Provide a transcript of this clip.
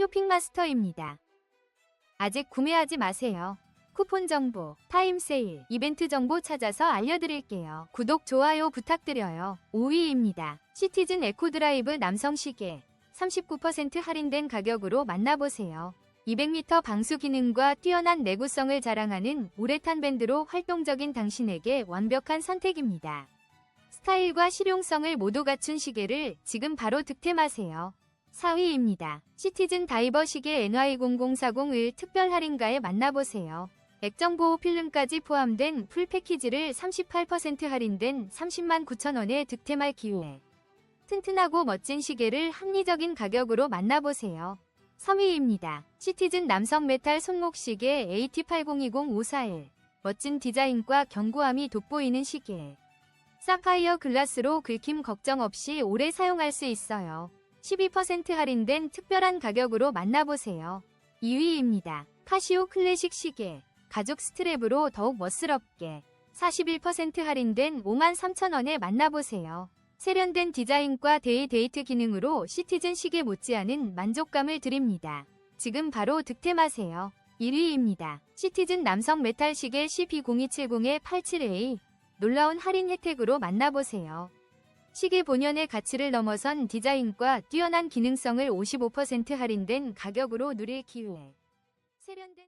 쇼핑마스터입니다. 아직 구매하지 마세요. 쿠폰 정보, 타임 세일, 이벤트 정보 찾아서 알려드릴게요. 구독, 좋아요 부탁드려요. 5위입니다. 시티즌 에코드라이브 남성 시계 39% 할인된 가격으로 만나보세요. 200m 방수 기능과 뛰어난 내구성을 자랑하는 우레탄 밴드로 활동적인 당신에게 완벽한 선택입니다. 스타일과 실용성을 모두 갖춘 시계를 지금 바로 득템하세요. 4위입니다. 시티즌 다이버 시계 NY00401 특별 할인가에 만나보세요. 액정보호 필름까지 포함된 풀 패키지를 38% 할인된 30만 9천원에 득템할 기회. 튼튼하고 멋진 시계를 합리적인 가격으로 만나보세요. 3위입니다. 시티즌 남성 메탈 손목 시계 AT8020-541. 멋진 디자인과 견고함이 돋보이는 시계. 사파이어 글라스로 긁힘 걱정 없이 오래 사용할 수 있어요. 12% 할인된 특별한 가격으로 만나보세요. 2위입니다. 카시오 클래식 시계. 가죽 스트랩으로 더욱 멋스럽게. 41% 할인된 53,000원에 만나보세요. 세련된 디자인과 데이 데이트 기능으로 시티즌 시계 못지않은 만족감을 드립니다. 지금 바로 득템하세요. 1위입니다. 시티즌 남성 메탈 시계 CP0270-87A. 놀라운 할인 혜택으로 만나보세요. 시계 본연의 가치를 넘어선 디자인과 뛰어난 기능성을 55% 할인된 가격으로 누릴 기회. 세련된